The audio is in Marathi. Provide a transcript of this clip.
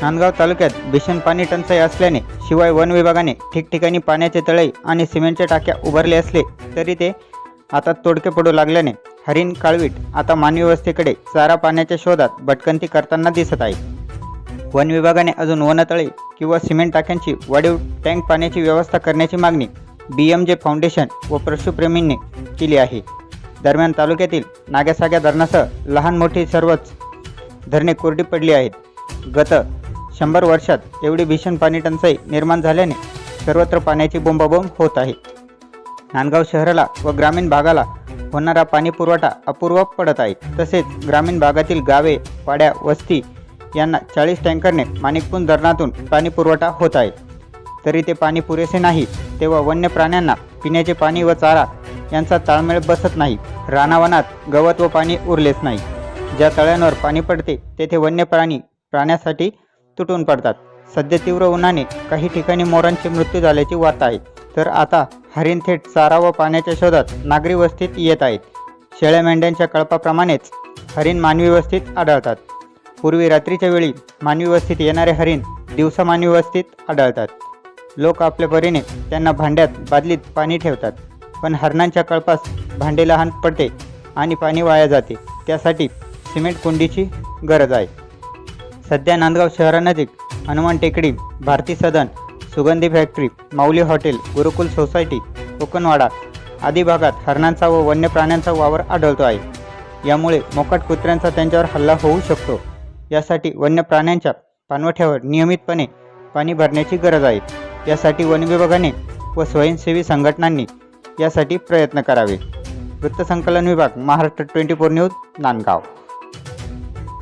नांदगाव तालुक्यात भीषण पाणी टंचाई असल्याने शिवाय वन विभागाने ठिकठिकाणी पाण्याचे तळई आणि सिमेंटच्या टाक्या उभारले असले तरी ते आता तोडके पडू लागल्याने हरिण काळवीट आता मानवी वस्तीकडे चारा पाण्याच्या शोधात भटकंती करताना दिसत आहे. वन विभागाने अजून वनतळे किंवा सिमेंट टाक्यांची वाढीव टँक पाण्याची व्यवस्था करण्याची मागणी बी एम जे फाउंडेशन व पशुप्रेमींनी केली आहे. दरम्यान तालुक्यातील नाग्यासाग्या धरणासह लहान मोठी सर्वच धरणे कोरडी पडली आहेत. गत शंभर वर्षात एवढी भीषण पाणी टंचाई निर्माण झाल्याने सर्वत्र पाण्याची बोंबाबोंब होत आहे. नांदगाव शहराला व ग्रामीण भागाला होणारा पाणी पुरवठा अपूर्व पडत आहे. तसेच ग्रामीण भागातील गावे वाड्या वस्ती यांना चाळीस टँकरने माणिकपून धरणातून पाणी पुरवठा होत आहे. तरी ते पाणी पुरेसे नाही तेव्हा वन्य प्राण्यांना पिण्याचे पाणी व चारा यांचा ताळमेळ बसत नाही. रानावनात गवत व पाणी उरलेच नाही. ज्या तळ्यांवर पाणी पडते तेथे वन्य प्राणी प्राण्यासाठी तुटून पडतात. सध्या तीव्र उन्हाने काही ठिकाणी मोरांचे मृत्यू झाल्याची वार्ता आहे. तर आता हरिण थेट चारा व पाण्याच्या शोधात नागरी वस्तीत येत आहेत शेळ्या मेंढ्यांच्या कळपाप्रमाणेच हरिण मानवी वस्तीत आढळतात. पूर्वी रात्रीच्या वेळी मानवी वस्तीत येणारे हरिण दिवसा मानवी वस्तीत आढळतात. लोक आपल्या परीने त्यांना भांड्यात बादलीत पाणी ठेवतात. पण हरणांच्या कळपास भांडे लहान पडते आणि पाणी वाया जाते. त्यासाठी सिमेंट कुंडीची गरज आहे. सध्या नांदगाव शहरानजीक हनुमान टेकडी Bharati Sadan Sugandhi factory Mauli hotel Gurukul society Kokanwada आदी भागात हरणांचा व वन्य प्राण्यांचा वावर आढळतो आहे. यामुळे मोकाट कुत्र्यांचा त्यांच्यावर हल्ला होऊ शकतो. यासाठी वन्य प्राण्यांच्या पाणवठ्यावर नियमितपणे पाणी भरण्याची गरज आहे. यासाठी वन विभागाने व स्वयंसेवी संघटनांनी यासाठी प्रयत्न करावे. वृत्तसंकलन विभाग Maharashtra twenty four news Nandgaon.